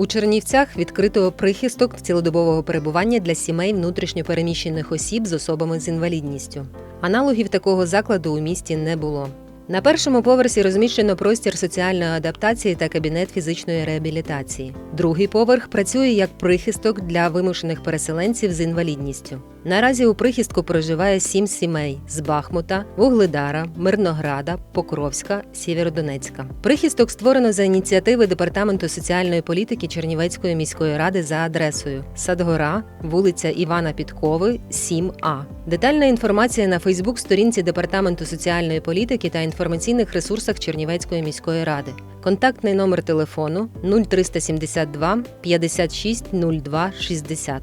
У Чернівцях відкрито прихисток цілодобового перебування для сімей внутрішньопереміщених осіб з особами з інвалідністю. Аналогів такого закладу у місті не було. На першому поверсі розміщено простір соціальної адаптації та кабінет фізичної реабілітації. Другий поверх працює як прихисток для вимушених переселенців з інвалідністю. Наразі у прихистку проживає сім сімей з Бахмута, Вугледара, Мирнограда, Покровська, Сєвєродонецька. Прихисток створено за ініціативи Департаменту соціальної політики Чернівецької міської ради за адресою Садгора, вулиця Івана Підкови, 7А. Детальна інформація на Фейсбук-сторінці Департаменту соціальної політики та інформаційних ресурсах Чернівецької міської ради. Контактний номер телефону 0372 56 02 60.